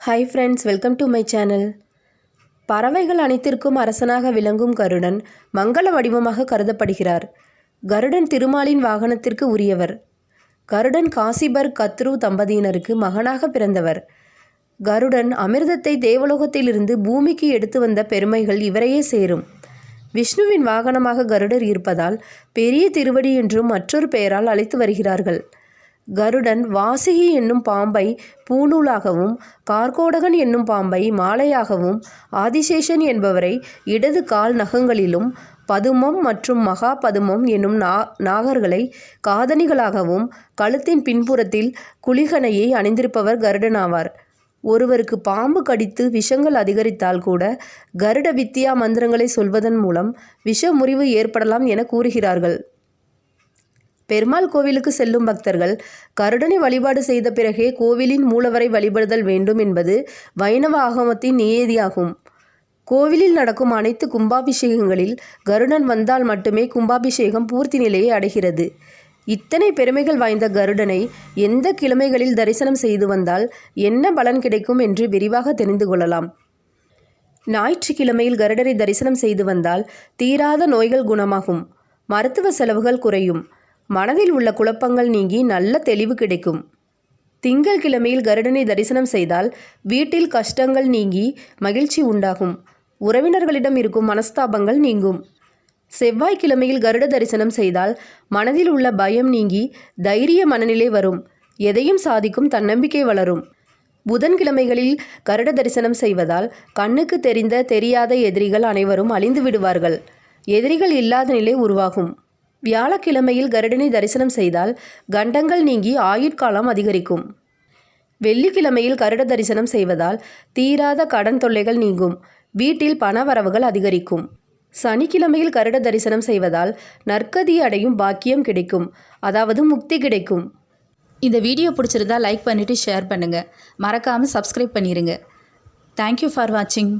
Hi friends welcome to my channel பறவைகள் அனைத்திற்கும் அரசனாக விளங்கும் கருடன் மங்கள வடிவமாக கருதப்படுகிறார். கருடன் திருமாலின் வாகனத்திற்கு உரியவர். கருடன் காசிபர் கத்ரு தம்பதியினருக்கு மகனாக பிறந்தவர். கருடன் அமிர்தத்தை தேவலோகத்திலிருந்து பூமிக்கு எடுத்து வந்த பெருமைகள் இவரையே சேரும். விஷ்ணுவின் வாகனமாக கருடர் இருப்பதால் பெரிய திருவடி என்றும் மற்றொரு பெயரால் அழைத்து வருகிறார்கள். கருடன் வாசுகி என்னும் பாம்பை பூநூலாகவும் கார்கோடகன் என்னும் பாம்பை மாலையாகவும் ஆதிசேஷன் என்பவரை இடது கால் நகங்களிலும் பதுமம் மற்றும் மகா பதுமம் என்னும் நா நாகர்களை காதணிகளாகவும் கழுத்தின் பின்புறத்தில் குளிகனையை அணிந்திருப்பவர் கருடன் ஆவார் ஒருவருக்கு பாம்பு கடித்து விஷங்கள் அதிகரித்தால் கூட கருட வித்யா மந்திரங்களை சொல்வதன் மூலம் விஷ முறிவு ஏற்படலாம் என கூறுகிறார்கள். பெருமாள் கோவிலுக்கு செல்லும் பக்தர்கள் கருடனை வழிபாடு செய்த பிறகே கோவிலின் மூலவரை வழிபடுதல் வேண்டும் என்பது வைணவ ஆகமத்தின் நியதியாகும். கோவிலில் நடக்கும் அனைத்து கும்பாபிஷேகங்களில் கருடன் வந்தால் மட்டுமே கும்பாபிஷேகம் பூர்த்தி நிலையை அடைகிறது. இத்தனை பெருமைகள் வாய்ந்த கருடனை எந்த கிழமைகளில் தரிசனம் செய்து வந்தால் என்ன பலன் கிடைக்கும் என்று விரிவாக தெரிந்து கொள்ளலாம். ஞாயிற்றுக்கிழமையில் கருடரை தரிசனம் செய்து வந்தால் தீராத நோய்கள் குணமாகும். மருத்துவ செலவுகள் குறையும். மனதில் உள்ள குழப்பங்கள் நீங்கி நல்ல தெளிவு கிடைக்கும். திங்கள் கிழமையில் கருடனை தரிசனம் செய்தால் வீட்டில் கஷ்டங்கள் நீங்கி மகிழ்ச்சி உண்டாகும். உறவினர்களிடம் இருக்கும் மனஸ்தாபங்கள் நீங்கும். செவ்வாய்க்கிழமையில் கருட தரிசனம் செய்தால் மனதில் உள்ள பயம் நீங்கி தைரிய மனநிலை வரும். எதையும் சாதிக்கும் தன்னம்பிக்கை வளரும். புதன்கிழமைகளில் கருட தரிசனம் செய்வதால் கண்ணுக்கு தெரிந்த தெரியாத எதிரிகள் அனைவரும் அழிந்து விடுவார்கள். எதிரிகள் இல்லாத நிலை உருவாகும். வியாழக்கிழமையில் கருடனை தரிசனம் செய்தால் கண்டங்கள் நீங்கி ஆயுட்காலம் அதிகரிக்கும். வெள்ளிக்கிழமையில் கருட தரிசனம் செய்வதால் தீராத கடன் தொல்லைகள் நீங்கும். வீட்டில் பணவரவுகள் அதிகரிக்கும். சனிக்கிழமையில் கருட தரிசனம் செய்வதால் நற்கதி அடையும் பாக்கியம் கிடைக்கும். அதாவது முக்தி கிடைக்கும். இந்த வீடியோ பிடிச்சிருந்தா லைக் பண்ணிவிட்டு ஷேர் பண்ணுங்கள் மறக்காமல் சப்ஸ்கிரைப் பண்ணிடுங்க தேங்க்யூ ஃபார் வாட்சிங்